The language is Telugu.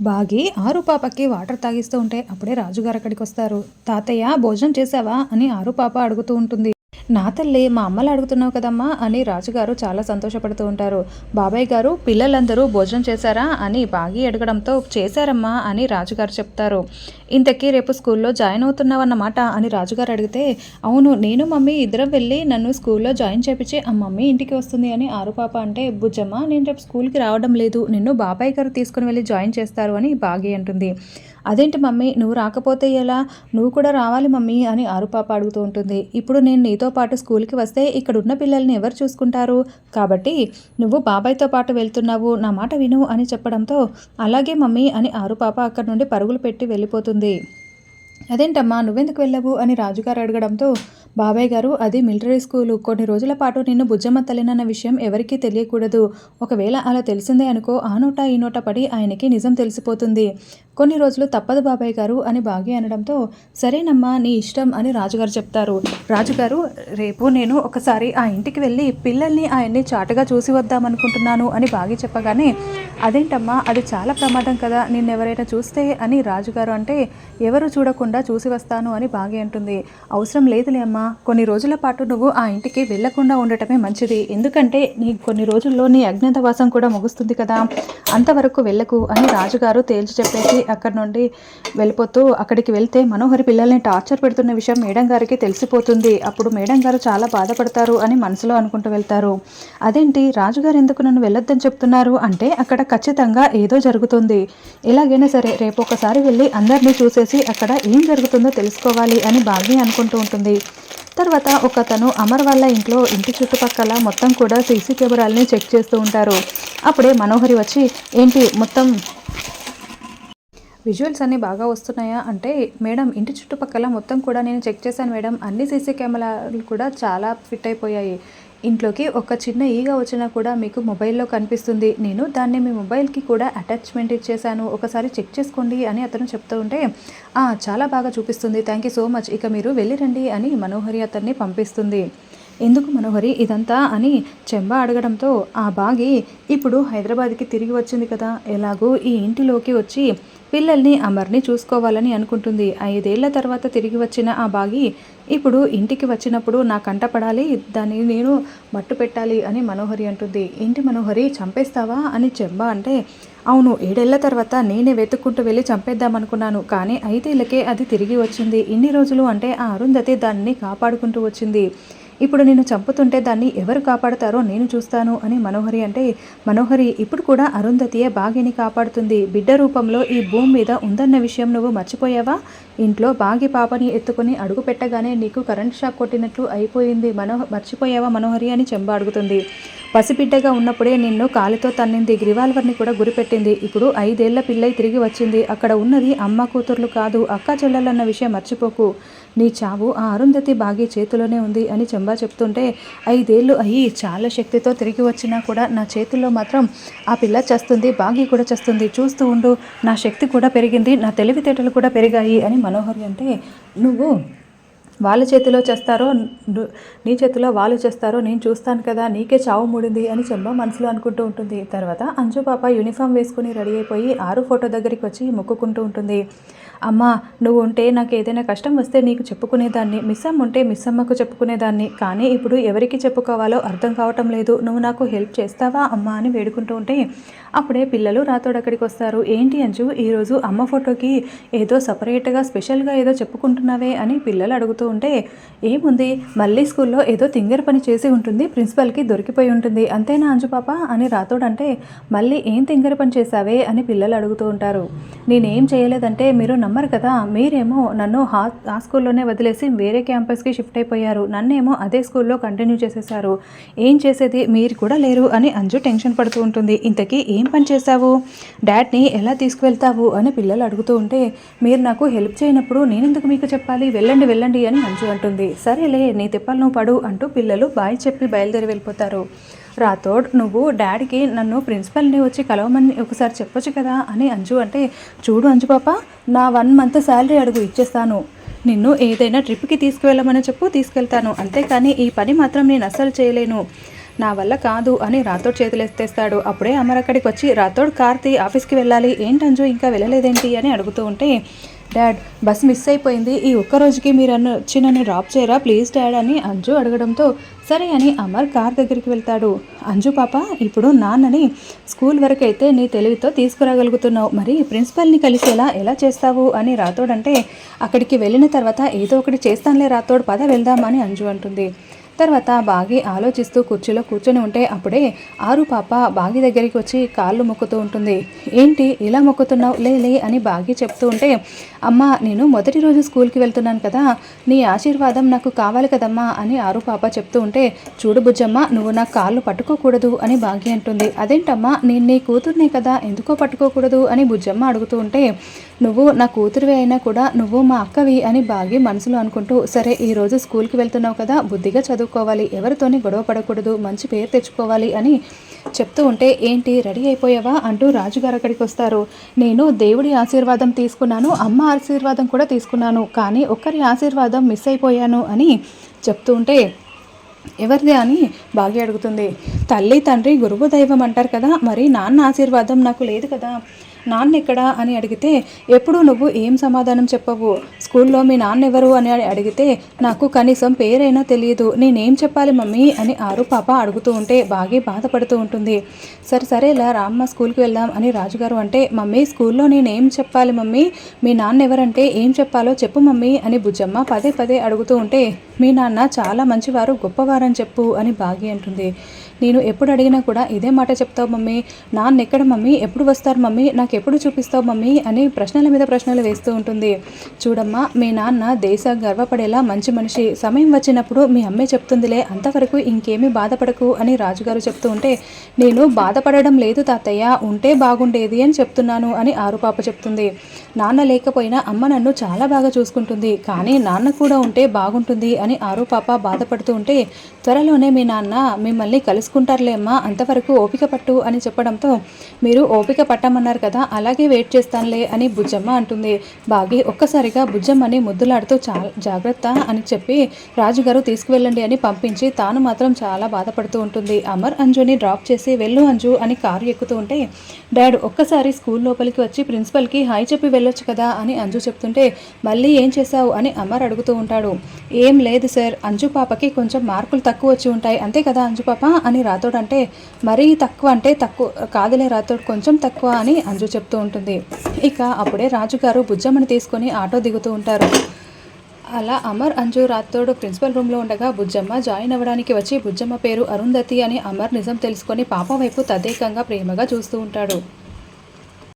బాగి ఆరు పాపకి వాటర్ తాగిస్తూ ఉంటే అప్పుడే రాజుగారు అక్కడికి వస్తారు తాతయ్య భోజనం చేశావా? అని ఆరు పాప అడుగుతూ ఉంటుంది. నా తల్లి మా అమ్మలు అడుగుతున్నావు కదమ్మా అని రాజుగారు చాలా సంతోషపడుతూ ఉంటారు. బాబాయ్ గారు పిల్లలందరూ భోజనం చేశారా అని బాగి అడగడంతో చేశారమ్మా అని రాజుగారు చెప్తారు. ఇంతకీ రేపు స్కూల్లో జాయిన్ అవుతున్నావన్నమాట అని రాజుగారు అడిగితే అవును నేను మమ్మీ ఇద్దరం వెళ్ళి నన్ను స్కూల్లో జాయిన్ చేపించి ఆ మమ్మీ ఇంటికి వస్తుంది అని ఆరు పాప అంటే బుజ్జమ్మ నేను రేపు స్కూల్కి రావడం లేదు నిన్ను బాబాయ్ గారు తీసుకుని వెళ్ళి జాయిన్ చేస్తారు అని బాగి అంటుంది. అదేంటి మమ్మీ నువ్వు రాకపోతే ఎలా? నువ్వు కూడా రావాలి మమ్మీ అని ఆరు పాప అడుగుతూ ఉంటుంది. ఇప్పుడు నేను నీతో పాటు స్కూల్కి వస్తే ఇక్కడ ఉన్న పిల్లల్ని ఎవరు చూసుకుంటారు? కాబట్టి నువ్వు బాబాయ్తో పాటు వెళ్తున్నావు నా మాట విను అని చెప్పడంతో అలాగే మమ్మీ అని ఆరు పాప అక్కడి నుండి పరుగులు పెట్టి వెళ్ళిపోతుంది. అదేంటమ్మా నువ్వెందుకు వెళ్ళవు? అని రాజుగారు అడగడంతో బాబాయ్ గారు అది మిలిటరీ స్కూలు కొన్ని రోజుల పాటు నిన్ను బుజ్జమ్మ తల్లినన్న విషయం ఎవరికీ తెలియకూడదు. ఒకవేళ అలా తెలిసిందే అనుకో ఆ నోట ఈ నోట పడి ఆయనకి నిజం తెలిసిపోతుంది. కొన్ని రోజులు తప్పదు బాబాయ్ గారు అని బాగి అనడంతో సరేనమ్మా నీ ఇష్టం అని రాజుగారు చెప్తారు. రాజుగారు రేపు నేను ఒకసారి ఆ ఇంటికి వెళ్ళి పిల్లల్ని ఆయన్ని చాటుగా చూసి వద్దామనుకుంటున్నాను అని బాగి చెప్పగానే అదేంటమ్మా అది చాలా ప్రమాదం కదా నిన్నెవరైనా చూస్తే? అని రాజుగారు అంటే ఎవరు చూడకుండా చూసి వస్తాను అని బాగి అంటుంది. అవసరం లేదులే అమ్మా కొన్ని రోజుల పాటు నువ్వు ఆ ఇంటికి వెళ్ళకుండా ఉండటమే మంచిది. ఎందుకంటే నీ కొన్ని రోజుల్లో నీ అజ్ఞాతవాసం కూడా ముగుస్తుంది కదా. అంతవరకు వెళ్ళకు అని రాజుగారు తేల్చి చెప్పేసి అక్కడి నుండి వెళ్ళిపోతూ అక్కడికి వెళ్తే మనోహరి పిల్లల్ని టార్చర్ పెడుతున్న విషయం మేడం గారికి తెలిసిపోతుంది. అప్పుడు మేడం గారు చాలా బాధపడతారు అని మనసులో అనుకుంటూ వెళ్తారు. అదేంటి? రాజుగారు ఎందుకు నన్ను వెళ్ళొద్దని చెప్తున్నారు? అంటే అక్కడ ఖచ్చితంగా ఏదో జరుగుతుంది. ఎలాగైనా సరే రేపు ఒకసారి వెళ్ళి అందరినీ చూసేసి అక్కడ ఏం జరుగుతుందో తెలుసుకోవాలి అని బాగా అనుకుంటూ ఉంటుంది. తర్వాత ఒక తను అమర్ వాళ్ళ ఇంట్లో ఇంటి చుట్టుపక్కల మొత్తం కూడా సీసీ కెమెరాలని చెక్ చేస్తూ ఉంటారు. అప్పుడే మనోహరి వచ్చి ఏంటి? మొత్తం విజువల్స్ అన్నీ బాగా వస్తున్నాయా? అంటే మేడం ఇంటి చుట్టుపక్కల మొత్తం కూడా నేను చెక్ చేశాను మేడం. అన్ని సీసీ కెమెరాలు కూడా చాలా ఫిట్ అయిపోయాయి. ఇంట్లోకి ఒక చిన్న ఈగ వచ్చినా కూడా మీకు మొబైల్లో కనిపిస్తుంది. నేను దాన్ని మీ మొబైల్కి కూడా అటాచ్మెంట్ ఇచ్చేసాను ఒకసారి చెక్ చేసుకోండి అని అతను చెప్తూ ఉంటే చాలా బాగా చూపిస్తుంది. Thank you so much. ఇక మీరు వెళ్ళిరండి అని మనోహరి అతన్ని పంపిస్తుంది. ఎందుకు మనోహరి ఇదంతా అని చెంబ అడగడంతో ఆ బాగి ఇప్పుడు హైదరాబాద్కి తిరిగి వచ్చింది కదా. ఎలాగో ఈ ఇంటిలోకి వచ్చి పిల్లల్ని అమర్ని చూసుకోవాలని అనుకుంటుంది. ఐదేళ్ళ తర్వాత తిరిగి వచ్చిన ఆ బాగి ఇప్పుడు ఇంటికి వచ్చినప్పుడు నా కంట పడాలి దాన్ని నేను మట్టు పెట్టాలి అని మనోహరి అంటుంది. ఏంటి మనోహరి చంపేస్తావా అని చెంబ అంటే అవును ఏడేళ్ళ తర్వాత నేనే వెతుక్కుంటూ వెళ్ళి చంపేద్దామనుకున్నాను. కానీ ఐదేళ్ళకే అది తిరిగి వచ్చింది. ఇన్ని రోజులు అంటే ఆ అరుంధతి దాన్ని కాపాడుకుంటూ వచ్చింది. ఇప్పుడు నేను చంపుతుంటే దాన్ని ఎవరు కాపాడతారో నేను చూస్తాను అని మనోహరి అంటే మనోహరి ఇప్పుడు కూడా అరుంధతియే బాగిని కాపాడుతుంది. బిడ్డ రూపంలో ఈ భూమి మీద ఉందన్న విషయం నువ్వు మర్చిపోయావా? ఇంట్లో బాగి పాపని ఎత్తుకుని అడుగు పెట్టగానే నీకు కరెంట్ షాక్ కొట్టినట్లు అయిపోయింది. మనో మర్చిపోయావా మనోహరి? అని చెంబ అడుగుతుంది. పసిబిడ్డగా ఉన్నప్పుడే నిన్ను కాలితో తన్నింది. రివాల్వర్ని కూడా గురిపెట్టింది. ఇప్పుడు ఐదేళ్ళ పిల్లై తిరిగి వచ్చింది. అక్కడ ఉన్నది అమ్మ కూతుర్లు కాదు అక్క చెల్లెలన్న విషయం మర్చిపోకు. నీ చావు ఆ అరుంధతి బాగి చేతిలోనే ఉంది అని చెంబ చెప్తుంటే ఐదేళ్ళు అయ్యి చాలా శక్తితో తిరిగి వచ్చినా కూడా నా చేతుల్లో మాత్రం ఆ పిల్ల చేస్తుంది బాగి కూడా చేస్తుంది. చూస్తూ ఉండు నా శక్తి కూడా పెరిగింది నా తెలివితేటలు కూడా పెరిగాయి అని మనోహరి అంటే నువ్వు వాళ్ళ చేతిలో చేస్తారో నీ చేతిలో వాళ్ళు చేస్తారో నేను చూస్తాను కదా నీకే చావు మూడింది అని చెంబ మనసులో అనుకుంటూ ఉంటుంది. తర్వాత అంజు పాప యూనిఫామ్ వేసుకుని రెడీ అయిపోయి ఆరు ఫోటో దగ్గరికి వచ్చి మొక్కుకుంటూ ఉంటుంది. అమ్మా నువ్వు ఉంటే నాకు ఏదైనా కష్టం వస్తే నీకు చెప్పుకునేదాన్ని. మిస్ అమ్మ ఉంటే మిస్ అమ్మకు చెప్పుకునేదాన్ని. కానీ ఇప్పుడు ఎవరికి చెప్పుకోవాలో అర్థం కావటం లేదు. నువ్వు నాకు హెల్ప్ చేస్తావా అమ్మా అని వేడుకుంటూ ఉంటే అప్పుడే పిల్లలు రాతోడు అక్కడికి వస్తారు ఏంటి అంజు ఈరోజు అమ్మ ఫోటోకి ఏదో సపరేట్గా స్పెషల్గా ఏదో చెప్పుకుంటున్నావే అని పిల్లలు అడుగుతూ ఉంటే ఏముంది మళ్ళీ స్కూల్లో ఏదో తింగర పని చేసి ఉంటుంది ప్రిన్సిపల్కి దొరికిపోయి ఉంటుంది. అంతేనా అంజు పాప అని రాతోడు అంటే మళ్ళీ ఏం తింగర పని చేశావే అని పిల్లలు అడుగుతూ ఉంటారు. నేనేం చేయలేదంటే మీరు నమ్మ నమ్మరు కదా. మీరేమో నన్ను హా ఆ స్కూల్లోనే వదిలేసి వేరే క్యాంపస్కి షిఫ్ట్ అయిపోయారు. నన్నేమో అదే స్కూల్లో కంటిన్యూ చేసేసారు ఏం చేసేది? మీరు కూడా లేరు అని అంజు టెన్షన్ పడుతూ ఉంటుంది. ఇంతకీ ఏం పని చేశావు? డాడ్ని ఎలా తీసుకువెళ్తావు? అని పిల్లలు అడుగుతూ ఉంటే మీరు నాకు హెల్ప్ చేయనప్పుడు నేనెందుకు మీకు చెప్పాలి? వెళ్ళండి వెళ్ళండి అని అంజు అంటుంది. సరేలే నీ తిప్పలు నువ్వు పడు అంటూ పిల్లలు బాయ్ చెప్పి బయలుదేరి వెళ్ళిపోతారు. రాథోడ్ నువ్వు డాడీకి నన్ను ప్రిన్సిపల్ని వచ్చి కలవమని ఒకసారి చెప్పొచ్చు కదా అని అంజు అంటే చూడు అంజు పాప నా వన్ మంత్ శాలరీ అడుగు ఇచ్చేస్తాను. నిన్ను ఏదైనా ట్రిప్కి తీసుకువెళ్ళమని చెప్పు తీసుకెళ్తాను. అంతేకాని ఈ పని మాత్రం నేను అస్సలు చేయలేను. నా వల్ల కాదు అని రాథోడ్ చేతులెత్తేస్తాడు. అప్పుడే అమర్ అక్కడికి వచ్చి రాథోడ్ కార్తీ ఆఫీస్కి వెళ్ళాలి. ఏంటి అంజు ఇంకా వెళ్ళలేదేంటి? అని అడుగుతూ ఉంటే డాడ్ బస్ మిస్ అయిపోయింది. ఈ ఒక్క రోజుకి మీరు అన్న వచ్చి నన్ను డ్రాప్ చేయరా? ప్లీజ్ డాడ్ అని అంజు అడగడంతో సరే అని అమర్ కార్ దగ్గరికి వెళ్తాడు. అంజు పాప ఇప్పుడు నాన్నని స్కూల్ వరకు అయితే నీ తెలివితో తీసుకురాగలుగుతున్నావు. మరి ప్రిన్సిపల్ని కలిసేలా ఎలా చేస్తావు? అని రాతోడంటే అక్కడికి వెళ్ళిన తర్వాత ఏదో ఒకటి చేస్తానులే రాతోడు పద వెళ్దామని అంజు అంటుంది. తర్వాత బాగి ఆలోచిస్తూ కుర్చీలో కూర్చొని ఉంటే అప్పుడే ఆరు పాప బాగి దగ్గరికి వచ్చి కాళ్ళు మొక్కుతూ ఉంటుంది. ఏంటి ఇలా మొక్కుతున్నావు? లే లే అని బాగి చెప్తూ ఉంటే అమ్మ నేను మొదటి రోజు స్కూల్కి వెళ్తున్నాను కదా నీ ఆశీర్వాదం నాకు కావాలి కదమ్మా అని ఆరు పాప చెప్తూ ఉంటే చూడు బుజ్జమ్మ నువ్వు నా కాళ్ళు పట్టుకోకూడదు అని బాగి అంటుంది. అదేంటమ్మా నేను నీ కూతుర్నే కదా ఎందుకో పట్టుకోకూడదు అని బుజ్జమ్మ అడుగుతూ ఉంటే నువ్వు నా కూతురివి అయినా కూడా నువ్వు మా అక్కవి అని బాగి మనసులో అనుకుంటూ సరే ఈరోజు స్కూల్కి వెళ్తున్నావు కదా బుద్ధిగా చదువు చదువుకోవాలి ఎవరితోని గొడవ పడకూడదు మంచి పేరు తెచ్చుకోవాలి అని చెప్తూ ఉంటే ఏంటి రెడీ అయిపోయావా? అంటూ రాజుగారు అక్కడికి వస్తారు. నేను దేవుడి ఆశీర్వాదం తీసుకున్నాను అమ్మ ఆశీర్వాదం కూడా తీసుకున్నాను కానీ ఒక్కరి ఆశీర్వాదం మిస్ అయిపోయాను అని చెప్తూ ఉంటే ఎవరిదే? అని బాగా అడుగుతుంది. తల్లి తండ్రి గురువు దైవం అంటారు కదా మరి నాన్న ఆశీర్వాదం నాకు లేదు కదా. నాన్న ఎక్కడా అని అడిగితే ఎప్పుడు నువ్వు ఏం సమాధానం చెప్పవు? స్కూల్లో మీ నాన్న ఎవరు అని అడిగితే నాకు కనీసం పేరైనా తెలియదు నేనేం చెప్పాలి మమ్మీ? అని ఆరు పాప అడుగుతూ ఉంటే బాగా బాధపడుతూ ఉంటుంది. సరే సరే ఇలా రామ్మ స్కూల్కి వెళ్దాం అని రాజుగారు అంటే మమ్మీ స్కూల్లో నేనేం చెప్పాలి మమ్మీ? మీ నాన్న ఎవరంటే ఏం చెప్పాలో చెప్పు మమ్మీ అని బుజ్జమ్మ పదే పదే అడుగుతూ ఉంటే మీ నాన్న చాలా మంచివారు గొప్పవారని చెప్పు అని బాగి అంటుంది. నేను ఎప్పుడు అడిగినా కూడా ఇదే మాట చెప్తావు మమ్మీ. నాన్న ఎక్కడ మమ్మీ? ఎప్పుడు వస్తారు మమ్మీ? నాకు ఎప్పుడు చూపిస్తావు మమ్మీ? అని ప్రశ్నల మీద ప్రశ్నలు వేస్తూ ఉంటుంది. చూడమ్మా మీ నాన్న దేశ గర్వపడేలా మంచి మనిషి. సమయం వచ్చినప్పుడు మీ అమ్మే చెప్తుందిలే అంతవరకు ఇంకేమీ బాధపడకు అని రాజుగారు చెప్తూ ఉంటే నేను బాధపడడం లేదు తాతయ్య ఉంటే బాగుండేది అని చెప్తున్నాను అని ఆరుపాప చెప్తుంది. నాన్న లేకపోయినా అమ్మ నన్ను చాలా బాగా చూసుకుంటుంది. కానీ నాన్న కూడా ఉంటే బాగుంటుంది అని ఆరుపాప బాధపడుతూ ఉంటే త్వరలోనే మీ నాన్న మిమ్మల్ని కలుసుకుంటారులేమ్మా అంతవరకు ఓపిక పట్టు అని చెప్పడంతో మీరు ఓపిక పట్టమన్నారు కదా అలాగే వెయిట్ చేస్తానులే అని బుజ్జమ్మ అంటుంది. బాగి ఒక్కసారిగా బుజ్జమ్మని ముద్దులాడుతూ చా జాగ్రత్త అని చెప్పి రాజుగారు తీసుకువెళ్ళండి అని పంపించి తాను మాత్రం చాలా బాధపడుతూ ఉంటుంది. అమర్ అంజుని డ్రాప్ చేసి వెళ్ళు అంజు అని కారు ఎక్కుతూ ఉంటే డాడ్ ఒక్కసారి స్కూల్ లోపలికి వచ్చి ప్రిన్సిపల్కి హాయ్ చెప్పి వెళ్ళొచ్చు కదా అని అంజు చెప్తుంటే మళ్ళీ ఏం చేశావు అని అమర్ అడుగుతూ ఉంటాడు. ఏం లేదు సార్ అంజు పాపకి కొంచెం మార్కులు తక్కువ వచ్చి ఉంటాయి. అంతే కదా అంజు పాప? అని రాతోడు అంటే మరీ తక్కువ అంటే తక్కువ కాదులే రాతోడు కొంచెం తక్కువ అని అంజు చెప్తూ ఉంటుంది. ఇక అప్పుడే రాజుగారు బుజ్జమ్మని తీసుకొని ఆటో దిగుతూ ఉంటారు. అలా అమర్ అంజు రాథోడ్ ప్రిన్సిపల్ రూమ్లో ఉండగా బుజ్జమ్మ జాయిన్ అవ్వడానికి వచ్చి బుజ్జమ్మ పేరు అరుంధతి అని అమర్ నిజం తెలుసుకొని పాపం వైపు తదేకంగా ప్రేమగా చూస్తూ ఉంటాడు.